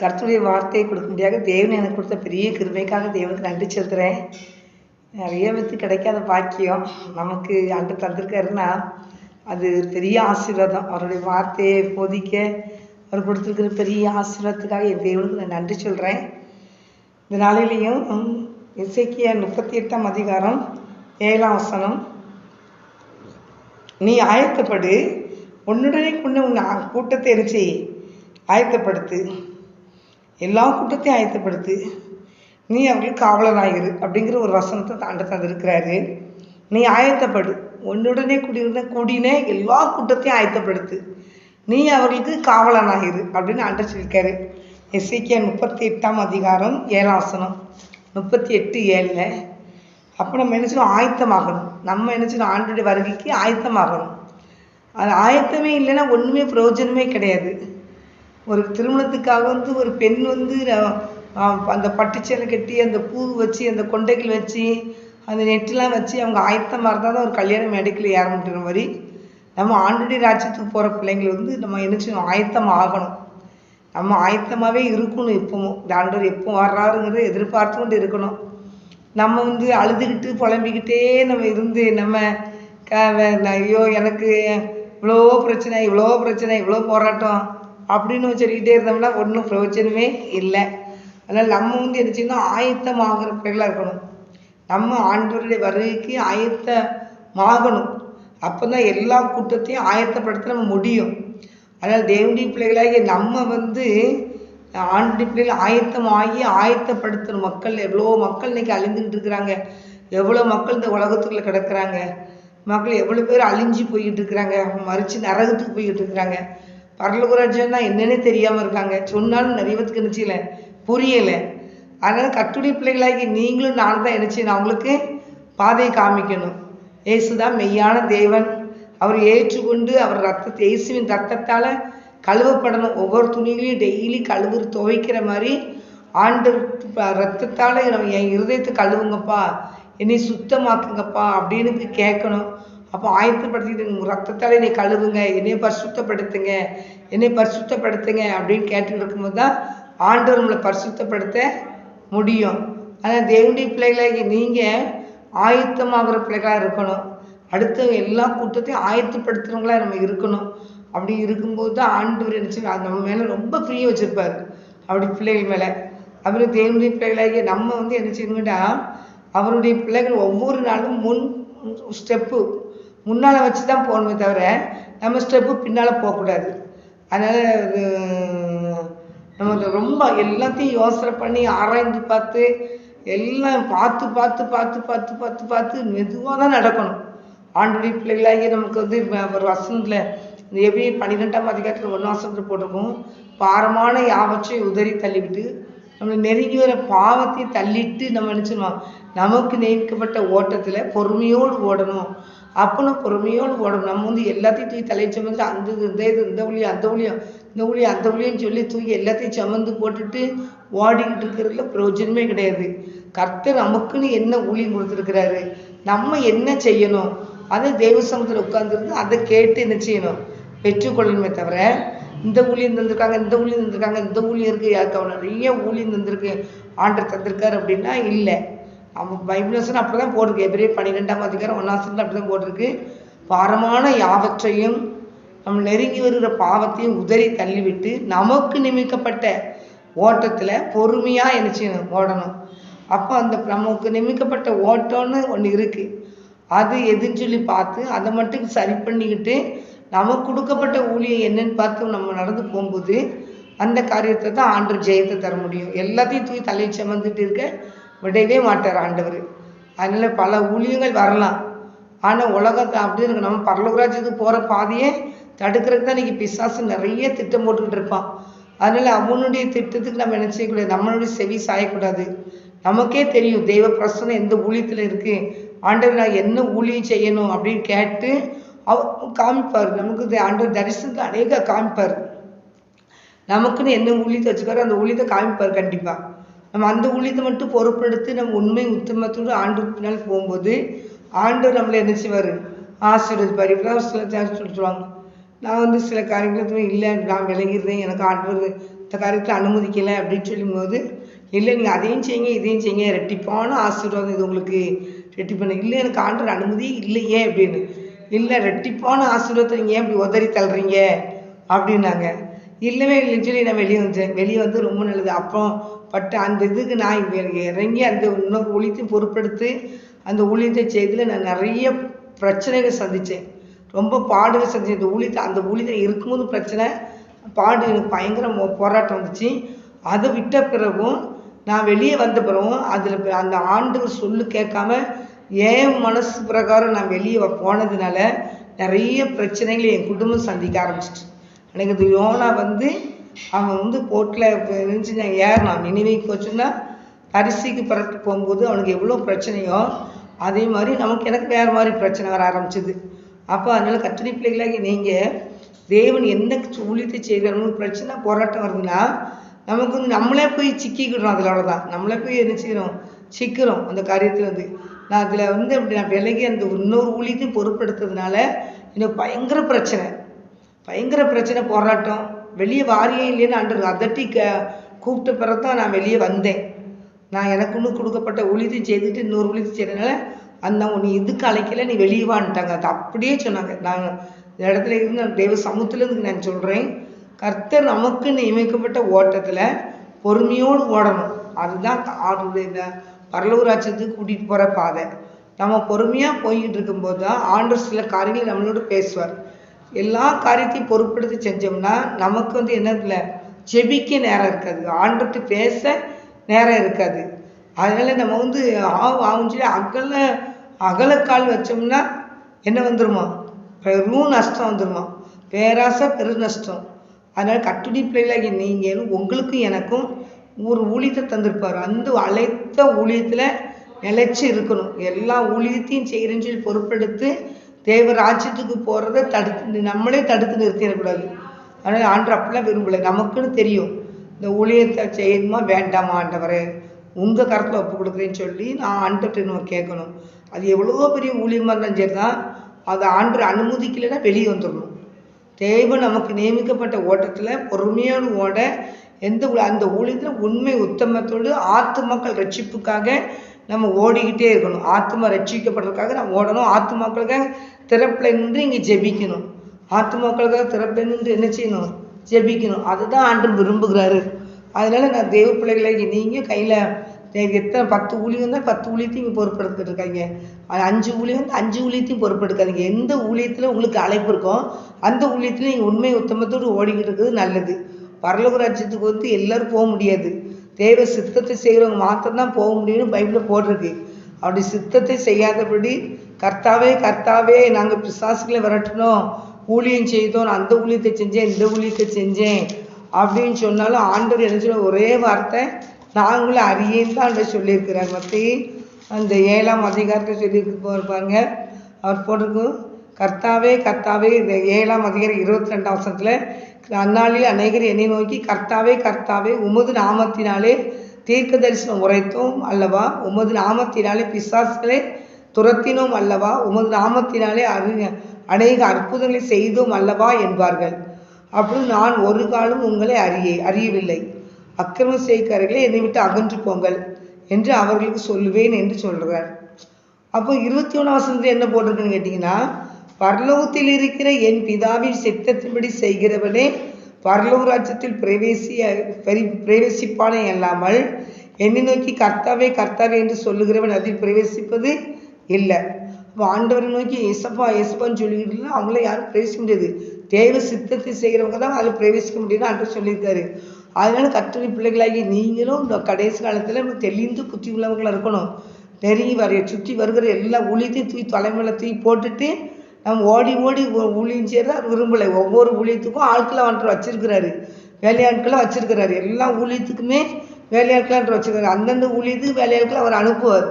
கருத்துடைய வார்த்தையை கொடுக்கும்படியாக தேவன் எனக்கு கொடுத்த பெரிய கிருமைக்காக தேவனுக்கு நன்றி செலுத்துகிறேன் நிறைய வித்து கிடைக்காத பாக்கியம் நமக்கு அன்று தந்திருக்காருன்னா அது பெரிய ஆசீர்வாதம். அவருடைய வார்த்தையை போதிக்க அவர் கொடுத்துருக்கிற பெரிய ஆசீர்வாதத்துக்காக என் தேவனுக்கு நான் நன்றி சொல்கிறேன் இந்த நாளிலையும் இசைக்கிய முப்பத்தி எட்டாம் அதிகாரம் ஏழாம் வசனம். நீ ஆயத்தப்படு உன்னுடனே கொண்டு உன் கூட்டத்தை எரிச்சி ஆயத்தப்படுத்து. எல்லா கூட்டத்தையும் ஆயத்தப்படுத்து நீ அவர்களுக்கு காவலனாயிரு அப்படிங்கிற ஒரு வசனத்தை தாண்ட தந்திருக்கிறாரு. நீ ஆயத்தப்படு. உன்னுடனே குடியிருந்த கூடினே எல்லா கூட்டத்தையும் ஆயத்தப்படுத்து. நீ அவர்களுக்கு காவலனாயிரு அப்படின்னு ஆண்ட சொல்லியிருக்காரு. எஸ்ஐக்கியா முப்பத்தி எட்டாம் அதிகாரம் ஏழாசனம் முப்பத்தி எட்டு ஏழில் அப்போ நம்ம என்ன செய்யணும் ஆயத்தமாகணும். நம்ம என்ன செய்யணும் ஆண்டுடைய வருகைக்கு ஆயத்தமாகணும். அது ஆயத்தமே இல்லைன்னா ஒன்றுமே பிரயோஜனமே கிடையாது. ஒரு திருமணத்துக்காக வந்து ஒரு பெண் வந்து அந்த பட்டுச்சேலை கட்டி அந்த பூ வச்சு அந்த கொண்டைகள் வச்சு அந்த நெட்டெலாம் வச்சு அவங்க ஆயத்தமாக இருந்தால் தான் ஒரு கல்யாண மேடைக்கில் ஏற மாதிரி. நம்ம ஆண்டுடைய ராஜ்யத்துக்கு போகிற பிள்ளைங்களை வந்து நம்ம என்ன செய்யணும்? ஆயத்தம் ஆகணும் நம்ம ஆயத்தமாகவே இருக்கணும் எப்பவும். இந்த ஆண்டவர் எப்போ வர்றாருங்கிறத எதிர்பார்த்து கொண்டு இருக்கணும். நம்ம வந்து அழுதுகிட்டு புலம்பிக்கிட்டே நம்ம இருந்து நம்ம ஐயோ எனக்கு இவ்வளோ பிரச்சனை இவ்வளோ பிரச்சனை இவ்வளோ போராட்டம். அப்படின்னு சொல்லிக்கிட்டே இருந்தோம்னா ஒன்றும் பிரயோஜனமே இல்லை. அதனால் நம்ம வந்து என்ன செய்யணும்? ஆயத்தமாகிற பிள்ளைகளாக இருக்கணும். நம்ம ஆண்டவருடைய வருகைக்கு ஆயத்தமாகணும். அப்போ தான் எல்லா கூட்டத்தையும் ஆயத்தப்படுத்த நம்ம முடியும். அதனால் தேவனுடைய பிள்ளைகளாகிய நம்ம வந்து ஆண்டு பிள்ளைகள் ஆயத்தமாகி ஆயத்தப்படுத்தணும். மக்கள் எவ்வளோ மக்கள் இன்றைக்கி அழிந்துக்கிட்டு இருக்கிறாங்க. எவ்வளோ மக்கள் இந்த உலகத்துக்குள்ளே கிடக்கிறாங்க. மக்கள் எவ்வளோ பேர் அழிஞ்சு போய்கிட்டு இருக்கிறாங்க. மறிச்சு நரகத்துக்கு போய்கிட்டு இருக்கிறாங்க. பரலகுராஜ்யம்னா என்னன்னே தெரியாமல் இருக்காங்க. சொன்னாலும் நிறைய பேத்துக்கு என்ன புரியலை. அதனால் கட்டுடைய பிள்ளைகளாகி நீங்களும் நான் தான் நினச்சி நான் அவங்களுக்கு பாதையை காமிக்கணும். இயேசு தான் மெய்யான தேவன். அவர் ஏற்றுக்கொண்டு அவர் ரத்தத்தை இயேசுவின் ரத்தத்தால் கழுவப்படணும். ஒவ்வொரு துணிகளையும் டெய்லி கழுவு துவைக்கிற மாதிரி ஆண்டு ரத்தத்தால் என் இருதயத்தை கழுவுங்கப்பா. என்னை சுத்தமாக்குங்கப்பா அப்படின்னு கேட்கணும். அப்போ ஆயத்தப்படுத்திக்கிட்டு உங்க ரத்தத்தால் என்னை கழுவுங்க என்னை பரிசுத்தப்படுத்துங்க என்னை பரிசுத்தப்படுத்துங்க அப்படின்னு கேட்டுட்டு இருக்கும்போது தான் ஆண்டவர் நம்மளை பரிசுத்தப்படுத்த முடியும். ஆனால் தேவனுடைய பிள்ளைகளாகி நீங்கள் ஆயத்தமாகிற பிள்ளைகளாக இருக்கணும். அடுத்த எல்லா கூட்டத்தையும் ஆயத்தப்படுத்துறவங்களா நம்ம இருக்கணும். அப்படி இருக்கும்போது தான் ஆண்டவர் நினச்சி அது நம்ம மேலே ரொம்ப ஃப்ரீயாக வச்சுருப்பார். அப்படி பிள்ளைகள் மேலே. அப்புறம் தேவனுடைய பிள்ளைகளாகிய நம்ம வந்து என்ன செய்யணும்டா அவருடைய பிள்ளைகள் ஒவ்வொரு நாளும் முன் ஸ்டெப்பு. முன்னால் வச்சு தான் போகணுமே தவிர நம்ம ஸ்டெப்பு பின்னால் போகக்கூடாது. அதனால் அது நம்ம ரொம்ப எல்லாத்தையும் யோசனை பண்ணி ஆராய்ந்து பார்த்து எல்லாம் பார்த்து பார்த்து பார்த்து பார்த்து பார்த்து பார்த்து மெதுவாக தான் நடக்கணும். ஆண்டுடைய பிள்ளைகளாகி நமக்கு வந்து ஒரு வசனத்தில் இந்த எப்படி பன்னிரெண்டாம் அதிகாரத்தில் ஒன்றாம் வசனத்தில் போட்டிருக்கோம் பாரமான யாவற்றை உதறி தள்ளிவிட்டு நம்மளை நெருங்கி வர பாவத்தை தள்ளிட்டு நம்ம நினச்சிடுவோம் நமக்கு நியமிக்கப்பட்ட ஓட்டத்தில் பொறுமையோடு ஓடணும். அப்பனும் பொறுமையோடு ஓடணும் நம்ம வந்து எல்லாத்தையும் தூக்கி தலையை சுமந்து அந்த இது, இந்த இது இந்த ஊழியம் அந்த ஊழியம் இந்த ஊழியம் அந்த ஊழியம்னு சொல்லி தூக்கி எல்லாத்தையும் சுமந்து போட்டுட்டு ஓடிக்கிட்டு இருக்கிறதுல பிரயோஜனமே கிடையாது. கர்த்தர் நமக்குன்னு என்ன ஊழியம் கொடுத்துருக்கிறாரு? நம்ம என்ன செய்யணும்? அதை தெய்வ சமூகத்தில் உட்காந்துருந்து அதை கேட்டு என்ன செய்யணும்? பெற்றுக்கொள்ளணுமே தவிர இந்த ஊழியம் தந்திருக்காங்க இந்த ஊழியம் தந்திருக்காங்க இந்த ஊழியம் இருக்கு யாருக்கு அவ்வளோ நிறைய ஊழியம் தந்திருக்கு ஆண்டர் தந்திருக்காரு அப்படின்னா இல்லை. அவன் பைபிள் அப்படி தான் போட்டிருக்கு. எபிரே பன்னிரெண்டாம் அதிகாரம் ஒன்றாம் அப்படி தான் போட்டிருக்கு. பாரமான யாவற்றையும் நம்ம நெருங்கி வருகிற பாவத்தையும் உதறி தள்ளிவிட்டு நமக்கு நியமிக்கப்பட்ட ஓட்டத்தில் பொறுமையாக என்ன செய்யணும்? ஓடணும். அப்போ அந்த நமக்கு நியமிக்கப்பட்ட ஓட்டம்னு ஒன்று இருக்குது அது எதுன்னு சொல்லி பார்த்து அதை மட்டும் சரி பண்ணிக்கிட்டு நமக்கு கொடுக்கப்பட்ட ஊழியம் என்னன்னு பார்த்து நம்ம நடந்து போகும்போது அந்த காரியத்தை தான் ஆண்டு ஜெயத்தை தர முடியும். எல்லாத்தையும் தூக்கி தலையை சுமந்துட்டு இருக்க விடவே மாட்டார் ஆண்டவர். அதனால பல ஊழியங்கள் வரலாம். ஆனால் உலகத்தை அப்படி இருக்கு. நம்ம பரலோகராஜ்யத்துக்கு போகிற பாதையை தடுக்கிறதுக்கு தான் இன்னைக்கு பிசாசு நிறைய திட்டம் போட்டுக்கிட்டு இருப்பான். அதனால அவனுடைய திட்டத்துக்கு நம்ம என்ன செய்யக்கூடாது? நம்மளுடைய செவி சாயக்கூடாது. நமக்கே தெரியும் தெய்வ பிரசனம் எந்த ஊழியத்தில் இருக்கு? ஆண்டவர் நான் என்ன ஊழியம் செய்யணும் அப்படின்னு கேட்டு அவ காமிப்பார். நமக்கு ஆண்டவர் தரிசனத்தை அநேக காமிப்பார். நமக்குன்னு என்ன ஊழியத்தை வச்சுக்காரோ அந்த ஊழியத்தை காமிப்பார் கண்டிப்பாக நம்ம அந்த ஊழியத்தை மட்டும் பொறுப்பெடுத்து நம்ம உண்மை உத்தமத்தோடு ஆண்டு பின்னால் போகும்போது ஆண்டவர் நம்மளை என்ன செய்வார்? ஆசீர்வதிப்பார். இப்படிலாம் சில நேரம் சொல்லிட்டுருவாங்க நான் வந்து சில காரியங்களுக்கு இல்லை நான் விளங்கிடுறேன் எனக்கு ஆண்டவர் இந்த காரியத்தில் அனுமதிக்கலை அப்படின்னு சொல்லும்போது இல்லை நீங்கள் அதையும் செய்யுங்க இதையும் செய்யுங்க ரெட்டிப்பான ஆசீர்வாதம் இது உங்களுக்கு ரெட்டிப்பான இல்லை எனக்கு ஆண்டவர் அனுமதி இல்லையே அப்படின்னு. இல்லை ரெட்டிப்பான ஆசீர்வாதத்தை நீங்கள் ஏன் இப்படி உதறி தள்ளுறீங்க? அப்படின்னாங்க. இல்லவே இல்லைன்னு சொல்லி நான் வெளியே வந்துட்டேன் வெளியே வந்து ரொம்ப நல்லது. அப்போ பட் அந்த இதுக்கு நான் இறங்கி அந்த இன்னொரு ஊழியத்தையும் பொறுப்பெடுத்து அந்த ஊழியத்தை செய்ததில் நான் நிறைய பிரச்சனைகள் சந்தித்தேன். ரொம்ப பாடுகள் சந்தித்தேன். இந்த ஊழியத்தை அந்த ஊழியத்தில் இருக்கும்போது பிரச்சனை பாடு எனக்கு பயங்கர போராட்டம் வந்துச்சு. அதை விட்ட பிறகும் நான் வெளியே வந்த பிறகும் அதில் அந்த ஆண்டு சொல்லு கேட்காம என் மனசு பிரகாரம் நான் வெளியே போனதுனால நிறைய பிரச்சனைகளை என் குடும்பம் சந்திக்க ஆரம்பிச்சிட்டு எனக்கு இது யோனா வந்து அவன் வந்து போட்டில் இருந்துச்சு நான் ஏறினான் நினைவைக்கு போச்சுன்னா அரிசிக்கு புறட்டு போகும்போது அவனுக்கு எவ்வளோ பிரச்சனையோ அதே மாதிரி நமக்கு எனக்கு வேறு மாதிரி பிரச்சனை வர ஆரம்பிச்சது. அப்போ அதனால் கத்திரி பிள்ளைகளாகி நீங்கள் தேவன் எந்த ஊழியத்தை செய்கிறாரு பிரச்சனை போராட்டம் வருதுன்னா நமக்கு வந்து நம்மளே போய் சிக்கிக்கிடுறோம் அதில் அவ்வளோதான் நம்மளே போய் என்ன செய்கிறோம் சிக்கிறோம் அந்த காரியத்தில் வந்து. நான் அதில் வந்து அப்படி நான் விலகி அந்த இன்னொரு ஊழியத்தையும் பொருட்படுத்துறதுனால எனக்கு பயங்கர பிரச்சனை. பயங்கர பிரச்சனை போராட்டம். வெளியே வாரியே இல்லைன்னு அன்று அதட்டி க கூப்பிட்ட பிறகு தான் நான் வெளியே வந்தேன். நான் எனக்குன்னு கொடுக்கப்பட்ட ஊழியத்தை செய்துட்டு இன்னொரு ஊழியத்தை செய்யறதுனால அந்த நீ இதுக்கு அழைக்கல? நீ வெளியே வான்ட்டாங்க. அது அப்படியே சொன்னாங்க. நான் இந்த இடத்துல இருந்து நான் தெய்வ சமூகத்துலேருந்து நான் சொல்கிறேன் கர்த்தர் நமக்கு நியமிக்கப்பட்ட ஓட்டத்தில் பொறுமையோடு ஓடணும். அதுதான் ஆண்டுடைய இந்த பரலூர் கூட்டிகிட்டு போகிற பாதை. நம்ம பொறுமையாக போய்கிட்டு இருக்கும்போது தான் ஆண்டவர் சில காரியங்களை நம்மளோட பேசுவார். எல்லா காரியத்தையும் பொறுப்பெடுத்து செஞ்சோம்னா நமக்கு வந்து என்ன இல்லை செபிக்க நேரம் இருக்காது. ஆண்டுட்டு பேச நேரம் இருக்காது. அதனால் நம்ம வந்து ஆவு ஆவுன்னு சொல்லி அகல அகலக்கால் வச்சோம்னா என்ன வந்துருமா? பெரும் நஷ்டம் வந்துருமா? பேராசை பெரு நஷ்டம். அதனால் கட்டுடி பிள்ளைகளாகி நீங்கள் உங்களுக்கும் எனக்கும் ஒரு ஊழியத்தை தந்திருப்பார். அந்த அழைத்த ஊழியத்தில் நிலைச்சி இருக்கணும். எல்லா ஊழியத்தையும் செய்கிறேன்னு சொல்லி பொருட்படுத்து தேவ ராஜ்யத்துக்கு போகிறத தடுத்து நம்மளே தடுத்து நிறுத்திடக்கூடாது. அதனால் ஆண்டவர் அப்படிலாம் விரும்பலை. நமக்குன்னு தெரியும். இந்த ஊழியத்தை செய்யணுமா வேண்டாமா ஆண்டவரே? உங்கள் கருத்தில் ஒப்பு கொடுக்குறேன்னு சொல்லி நான் ஆண்டவர்கிட்ட நம்ம கேட்கணும். அது எவ்வளோ பெரிய ஊழியமாக இருந்தாலும் சரி தான் அதை ஆண்டு அனுமதிக்கலைன்னா வெளியே வந்துடணும். தேவை நமக்கு நியமிக்கப்பட்ட ஓட்டத்தில் பொறுமையான ஓட எந்த அந்த ஊழியத்தில் உண்மை உத்தமத்தோடு ஆத்துமாக்கள் ரட்சிப்புக்காக நம்ம ஓடிக்கிட்டே இருக்கணும். ஆத்மா ரட்சிக்கப்படுறதுக்காக நம்ம ஓடணும். ஆத்மாக்களுக்காக திறப்பில் நின்று இங்கே ஜெபிக்கணும். ஆத்மாக்களுக்காக திறப்பில் நின்று என்ன செய்யணும்? ஜெபிக்கணும். அதுதான் ஆண்டு விரும்புகிறாரு. அதனால நான் தேவ பிள்ளைகளை நீங்கள் கையில் எத்தனை பத்து ஊழியம் தான் பத்து ஊழியத்தையும் இங்கே பொறுப்பெடுத்துட்டு இருக்காங்க. அது அஞ்சு ஊழியம் வந்து அஞ்சு ஊழியத்தையும் பொறுப்பெடுக்காதீங்க எந்த ஊழியத்தில் உங்களுக்கு அழைப்பு இருக்கோ அந்த ஊழியத்தில் நீங்கள் உண்மை உத்தமத்தோடு ஓடிக்கிட்டு இருக்கிறது நல்லது. பரலோக ராஜ்யத்துக்கு வந்து எல்லோரும் போக முடியாது. தேவ சித்தத்தை செய்கிறவங்க மாத்திரம்தான் போக முடியும்னு பைபிளில் போட்டிருக்கு. அப்படி சித்தத்தை செய்யாதபடி கர்த்தாவே கர்த்தாவே நாங்கள் பிசாசுகளை விரட்டணும். ஊழியம் செய்தோம் நான் அந்த ஊழியத்தை செஞ்சேன் இந்த ஊழியத்தை செஞ்சேன். அப்படின்னு சொன்னாலும் ஆண்டவர் என்ன சொல்ல ஒரே வார்த்தை நாங்களும் அறியேன் தான் ஆண்டவர் சொல்லியிருக்கிறார். மத்தி அந்த ஏழாம் அதிகாரத்தை சொல்லியிருக்கு பாருங்க. அவர் போட்டிருக்கும் கர்த்தாவே கர்த்தாவே இந்த ஏழாம் அதிகாரம் இருபத்தி ரெண்டாம் வருஷத்தில் அந்நாளில் அநேகர் என்னை நோக்கி கர்த்தாவே கர்த்தாவே உமது நாமத்தினாலே தீர்க்க தரிசனம் உரைத்தோம் அல்லவா? உமது நாமத்தினாலே பிசாசுகளை துரத்தினோம் அல்லவா? உமது நாமத்தினாலே அறி அநேக அற்புதங்களை செய்தோம் அல்லவா? என்பார்கள். அப்படி நான் ஒரு காலம் உங்களை அறிய அறியவில்லை. அக்கிரம செய்காரர்களே என்னை விட்டு அகன்று போங்கள் என்று அவர்களுக்கு சொல்லுவேன் என்று சொல்கிறார் அப்போ இருபத்தி ஒன்றாம் வசனத்தில் என்ன போட்டிருக்குன்னு கேட்டிங்கன்னா பரலோகத்தில் இருக்கிற என் பிதாவின் சித்தத்தின்படி செய்கிறவனே பரலோக ராஜ்யத்தில் பிரவேசிய பிரவேசிப்பானே அல்லாமல் என்னை நோக்கி கர்த்தாவே கர்த்தாவே என்று சொல்லுகிறவன் அதில் பிரவேசிப்பது இல்லை. அப்போ ஆண்டவரை நோக்கி ஏசப்பா ஏசப்பான்னு சொல்லிக்கிட்டு அவங்கள யாரும் பிரவேசிக்க முடியாது. தேவ சித்தத்தை செய்கிறவங்க தான் அதில் பிரவேசிக்க முடியும்னு ஆண்டவர் சொல்லியிருக்காரு. அதனால கட்டுரை பிள்ளைகளாகி நீங்களும் இந்த கடைசி காலத்தில் நம்ம தெளிந்து புத்தி உள்ளவங்களாக இருக்கணும். நெருங்கி வர சுற்றி வருகிற எல்லா ஊழியத்தையும் தூக்கி தலைமையில தூக்கி போட்டுட்டு நம்ம ஓடி ஓடி ஊழியம் செய்யறத விரும்பலை. ஒவ்வொரு ஊழியத்துக்கும் ஆட்களை வந்துட்டு வச்சிருக்கிறாரு. வேலையாட்களை வச்சிருக்கிறாரு. எல்லா ஊழியத்துக்குமே வேலையாட்களான் வச்சிருக்காரு அந்தந்த ஊழியத்துக்கு வேலையாட்களை அவர் அனுப்புவார்.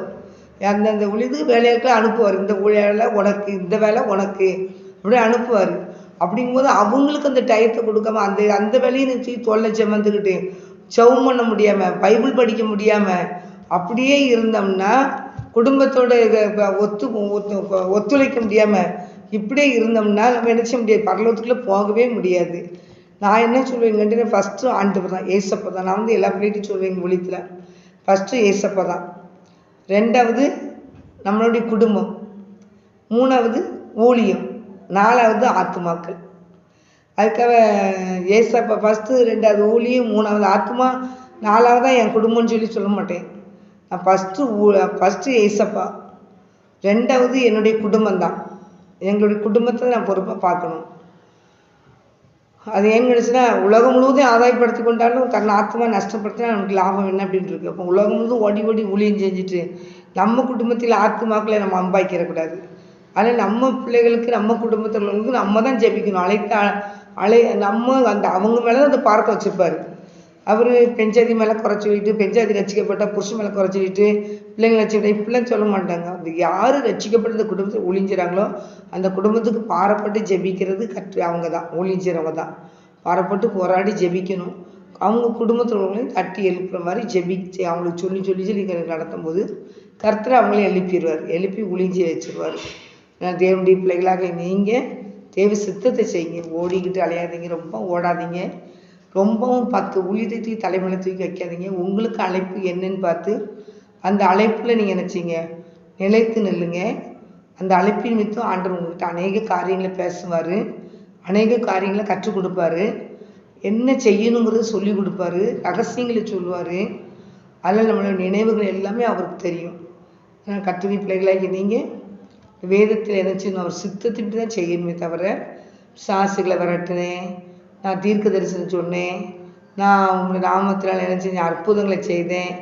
அந்தந்த ஊழியத்துக்கு வேலையாட்களை அனுப்புவார். இந்த ஊழியால உனக்கு இந்த வேலை உனக்கு அப்படி அனுப்புவார். அப்படிங்கும்போது அவங்களுக்கு அந்த டயத்தை கொடுக்காம அந்த அந்த வேலையை நீ தொல்லை செமந்துக்கிட்டு செவம் பண்ண முடியாமல் பைபிள் படிக்க முடியாமல் அப்படியே இருந்தோம்னா குடும்பத்தோட இதை ஒத்து ஒத்து- ஒத்துழைக்க முடியாமல் இப்படியே இருந்தோம்னா நம்ம என்ன செய்ய முடியாது? பரலோகத்துக்குள்ளே போகவே முடியாது. நான் என்ன சொல்லுவேன் ஃபஸ்ட்டு ஆண்டவர் தான் ஏசப்பா தான். நான் வந்து எல்லா பிள்ளைகிட்டையும் சொல்லுவேன் எங்கள் ஒழியத்தில் ஃபஸ்ட்டு ஏசப்பா தான். ரெண்டாவது நம்மளுடைய குடும்பம். மூணாவது ஊழியம். நாலாவது ஆத்மாக்கள் அதுக்காக ஏசப்பா ஃபஸ்ட்டு ரெண்டாவது ஊழியம் மூணாவது ஆத்மா நாலாவது தான் என் குடும்பம்னு சொல்லி சொல்ல மாட்டேன். நான் ஃபஸ்ட்டு ஊ ஃபஸ்ட்டு ஏசப்பா. ரெண்டாவது என்னுடைய குடும்பம் தான். எங்களுடைய குடும்பத்தை நான் பொறுப்பாக பார்க்கணும். அது ஏன்னு நினச்சுன்னா உலகம் முழுவதும் ஆதாயப்படுத்தி கொண்டாலும் தன் ஆத்மா நஷ்டப்படுத்தினா நமக்கு லாபம் என்ன அப்படின்னு இருக்கு. அப்போ உலகம் முழுவதும் ஓடி ஓடி ஊழியம் செஞ்சுட்டு நம்ம குடும்பத்தில் ஆத்மாக்களை நம்ம அம்பாய்க்கிறக்கூடாது. ஆனால் நம்ம பிள்ளைகளுக்கு நம்ம குடும்பத்தில் நம்ம தான் ஜெபிக்கணும். அழைத்த அழை நம்ம அந்த அவங்க மேலே தான் அந்த பார்க்க வச்சுருப்பாரு. அவர் பெஞ்சாதி மேலே குறைச்சி விட்டு பெஞ்சாதி ரசிக்கப்பட்டால் புருஷன் மேலே குறைச்சி விட்டு பிள்ளைங்களை ரசிக்கிட்ட இப்படிலாம் சொல்ல மாட்டாங்க. அது யார் ரசிக்கப்பட்ட இந்த குடும்பத்தை ஒழிஞ்சுறாங்களோ அந்த குடும்பத்துக்கு பாரப்பட்டு ஜெபிக்கிறது கற்று அவங்க தான் ஒளிஞ்சிறவங்க தான் பாரப்பட்டு போராடி ஜெபிக்கணும். அவங்க குடும்பத்தில் உள்ளவங்களையும் தட்டி எழுப்புற மாதிரி ஜெபிச்சு அவங்களுக்கு சொல்லி சொல்லி சொல்லி நடத்தும் போது கர்த்தர் அவங்களையும் எழுப்பிடுவார் எழுப்பி ஒளிஞ்சி வச்சிருவார். நான் தேவனுடைய பிள்ளைகளாக நீங்கள் தேவ சித்தத்தை செய்யுங்க. ஓடிக்கிட்டு அலையாதீங்க. ரொம்ப ஓடாதீங்க. ரொம்பவும் பத்து உயிரத்தை தூக்கி தலைமையில தூக்கி வைக்காதீங்க. உங்களுக்கு அழைப்பு என்னன்னு பார்த்து அந்த அழைப்பில் நீங்கள் நினச்சிங்க நிலைத்து நில்லுங்க. அந்த அழைப்பின் மித்தம் ஆண்டவர் உங்கள்கிட்ட அநேக காரியங்களை பேசுவார். அநேக காரியங்களை கற்றுக் கொடுப்பாரு. என்ன செய்யணுங்கிறத சொல்லி கொடுப்பாரு. ரகசியங்களை சொல்லுவார். அதில் நம்மளோட நினைவுகள் எல்லாமே அவருக்கு தெரியும். ஆனால் கட்டுரை பிள்ளைகளாகி நீங்கள் வேதத்தில் என்ன செய்யணும்? அவர் சித்தத்திட்டு தான் செய்யணுமே தவிர சாசுகளை விரட்டினேன். நான் தீர்க்க தரிசனம் சொன்னேன். நான் உங்களை நாமத்தில் என்ன செஞ்சேன் அற்புதங்களை செய்தேன்.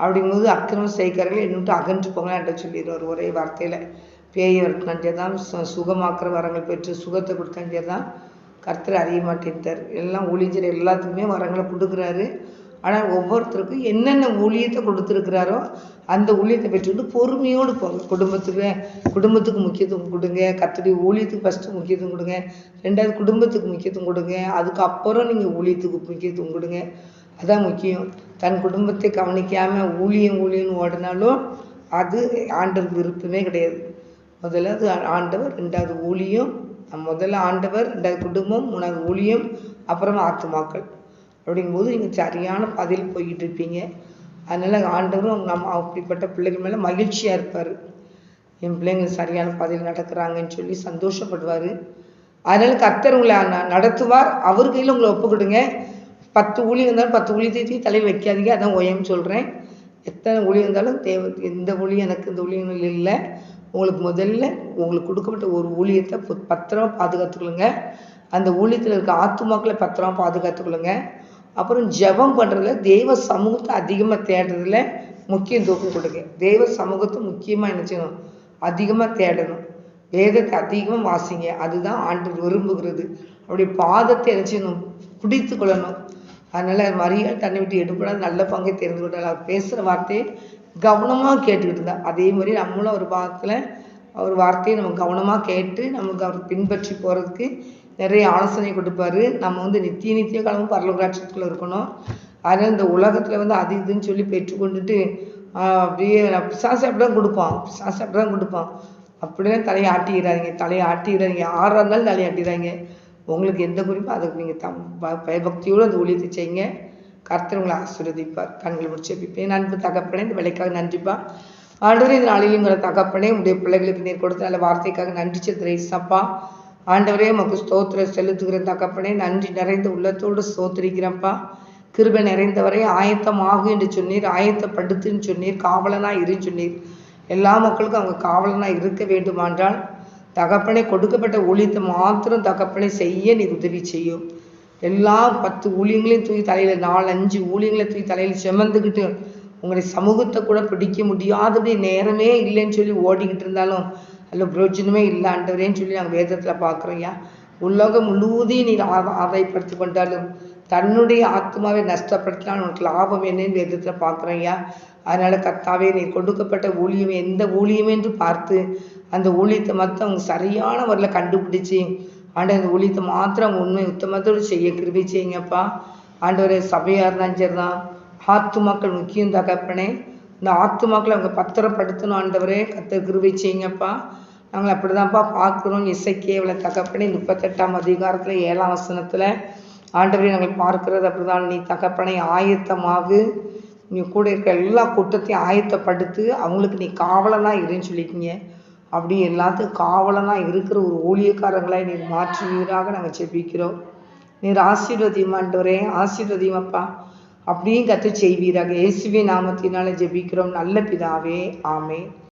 அப்படிங்கும்போது அக்கிரமம் செய்கிறார்கள் என்னட்டு அகன்று போங்களான்ட்டு சொல்லிடுவார் ஒரே வார்த்தையில். பேய வரட்டினாஞ்சே தான் சு சுகமாக்குற வரங்கள் பெற்று சுகத்தை கொடுத்தாஞ்சே தான் கர்த்தர் அறிய மாட்டேன்ட்டார். எல்லாம் ஒளிஞ்சிற எல்லாத்துக்குமே வரங்களை கொடுக்குறாரு. ஆனால் ஒவ்வொருத்தருக்கும் என்னென்ன ஊழியத்தை கொடுத்துருக்குறாரோ அந்த ஊழியத்தை பெற்றுக்கிட்டு பொறுமையோடு போங்க. குடும்பத்துக்கு குடும்பத்துக்கு முக்கியத்துவம் கொடுங்க. கத்துடைய ஊழியத்துக்கு ஃபஸ்ட்டு முக்கியத்துவம் கொடுங்க. ரெண்டாவது குடும்பத்துக்கு முக்கியத்துவம் கொடுங்க. அதுக்கப்புறம் நீங்கள் ஊழியத்துக்கு முக்கியத்துவம் கொடுங்க. அதான் முக்கியம். தன் குடும்பத்தை கவனிக்காமல் ஊழியம் ஊழியம்னு ஓடினாலும் அது ஆண்டவர் விருப்பமே கிடையாது. முதல்ல அது ஆண்டவர் ரெண்டாவது ஊழியம். முதல்ல ஆண்டவர் ரெண்டாவது குடும்பம் மூணாவது ஊழியம் அப்புறம் ஆத்துமாக்கள். அப்படிங்கும்போது நீங்கள் சரியான பாதையில் போய்கிட்டு இருப்பீங்க அதனால் ஆண்டவரும் நம்ம அப்படிப்பட்ட பிள்ளைகள் மேலே மகிழ்ச்சியாக இருப்பார். என் பிள்ளைங்க சரியான பாதையில் நடக்கிறாங்கன்னு சொல்லி சந்தோஷப்படுவார். அதனால் கத்தர் உங்களை நடத்துவார். அவர் கையில் உங்களை ஒப்புக்கிடுங்க பத்து ஊழி இருந்தாலும் பத்து ஊழியத்தை தலையில் வைக்காதீங்க. அதான் ஒயம் சொல்கிறேன் எத்தனை ஊழி இருந்தாலும் தேவை எந்த ஊழியம் எனக்கு இந்த ஊழியங்கள் இல்லை. உங்களுக்கு முதல்ல உங்களுக்கு கொடுக்கப்பட்ட ஒரு ஊழியத்தை பத்திரமா பாதுகாத்துக்கொள்ளுங்க. அந்த ஊழியத்தில் இருக்க ஆத்துமாக்களை பத்திரமா பாதுகாத்துக்கொள்ளுங்க. அப்புறம் ஜெபம் பண்ணுறதுல தெய்வ சமூகத்தை அதிகமாக தேடுறதுல முக்கியத்துவம் கொடுங்க தெய்வ சமூகத்தை முக்கியமாக என்ன செய்யணும்? அதிகமாக தேடணும். வேதத்தை அதிகமாக வாசிங்க. அதுதான் ஆண்டு விரும்புகிறது. அப்படி பாதத்தை என்ன செய்யணும்? பிடித்து கொள்ளணும். அதனால் மரியாள் தன்னை விட்டு எடுப்படாத நல்ல பங்கை தெரிந்து கொண்டால். அவர் பேசுகிற வார்த்தையை கவனமாக கேட்டுக்கிட்டு இருந்தா. அதே மாதிரி நம்மளும் ஒரு பாகத்தில் அவர் வார்த்தையை நம்ம கவனமாக கேட்டு நமக்கு அவர் பின்பற்றி போகிறதுக்கு நிறைய ஆலோசனை கொடுப்பாரு. நம்ம வந்து நித்திய நித்திய காலமும் பரலோகராட்சத்துக்குள்ள இருக்கணும். அதனால் இந்த உலகத்தில் வந்து அது இதுன்னு சொல்லி பெற்றுக்கொண்டுட்டு அப்படியே பிசாசு அப்படி தான் கொடுப்பான். பிசாசு அப்படி தான் கொடுப்பான். அப்படியே தலையை ஆட்டிக்கிறாதீங்க தலையை ஆட்டிக்கிறாதீங்க யாராக இருந்தாலும் தலையை ஆட்டிடுறாங்க உங்களுக்கு எந்த குறிப்போ அதுக்கு நீங்கள் தம் ப- பயபக்தியோடு அந்த ஊழியத்தை செய்யுங்க. கர்த்தர் உங்களை ஆசீர்வதிப்பார். கண்களை முடிச்சு வைப்பேன் அன்பு தகப்பனே இந்த விலைக்காக நன்றிப்பா. ஆண்டவரே இந்த நாளிலும் தகப்பனே உடைய பிள்ளைகளுக்கு நீர் கொடுத்த நல்ல வார்த்தைக்காக நன்றி சித்திரைசப்பா ஆண்டவரே உமக்கு ஸ்தோத்திர செலுத்துகிற தகப்பனே. நன்றி நிறைந்த உள்ளத்தோடு ஸ்தோத்திரிக்கிறப்பா கிருபை நிறைந்தவரை ஆகும் என்று சொன்னீர் ஆயத்தப்படுத்துன்னு சொன்னீர் காவலனாக இருன்னு சொன்னீர். எல்லா மக்களுக்கும் அவங்க காவலனாக இருக்க வேண்டுமான்றால் தகப்பனை கொடுக்கப்பட்ட ஊழியத்தை மாத்திரம் தகப்பனை செய்ய நீ உதவி செய்யும். எல்லா பத்து ஊழியங்களையும் தூய் தலையில் நாலு அஞ்சு ஊழியங்களை தூய் தலையில் சுமந்துக்கிட்டு உங்களுடைய சமூகத்தை கூட பிடிக்க முடியாதபடி நேரமே இல்லைன்னு சொல்லி ஓடிக்கிட்டு இருந்தாலும் அதில் பிரயோஜனமே இல்லை ஆண்டவரேன்னு சொல்லி நாங்கள் வேதத்தில் பார்க்குறோம்யா உலகம் முழுவதையும் நீ ஆதாயப்படுத்தி கொண்டாலும் தன்னுடைய ஆத்மாவை நஷ்டப்படுத்தினால் உனக்கு லாபம் என்னன்னு வேதத்தில் பார்க்குறேன்யா அதனால் கத்தாவே நீ கொடுக்கப்பட்ட ஊழியம் எந்த ஊழியம் என்று பார்த்து அந்த ஊழியத்தை மட்டும் அவங்க சரியான முறையில் கண்டுபிடிச்சி ஆண்டு அந்த ஊழியத்தை மாத்திரம் அவங்க உண்மை உத்தமத்தோடு செய்ய கிருபி செய்யுங்கப்பா. ஆண்டவரே சபையாக இருந்தாலும் சரிதான். ஆத்துமாக்கள் முக்கியம் தகப்பனே. இந்த ஆத்துமாக்களை அவங்க பத்திரப்படுத்தணும் ஆண்டவரே. கத்த கிருபி செய்யுங்கப்பா. நாங்கள் அப்படிதான்ப்பா பார்க்குறோம். இசைக்கேவல தகப்பனே முப்பத்தெட்டாம் அதிகாரத்தில் ஏழாம் வசனத்தில் ஆண்டவரை நாங்கள் பார்க்கிறது அப்படிதான். நீ தகப்பனை ஆயத்தமாகு. நீ கூட இருக்கிற எல்லா கூட்டத்தையும் ஆயத்தப்படுத்து அவங்களுக்கு நீ காவலனாக இருன்னு சொல்லிக்கிங்க. அப்படி எல்லாத்துக்கும் காவலனாக இருக்கிற ஒரு ஊழியக்காரங்களை நீர் மாற்றுவீராக நாங்கள் ஜெபிக்கிறோம். நீர் ஆசீர்வதியமாண்டவரே ஆசீர்வதியமாப்பா அப்படியும் கற்று செய்வீராக. இயேசுவி நாமத்தினால ஜெபிக்கிறோம். நல்ல பிதாவே ஆமே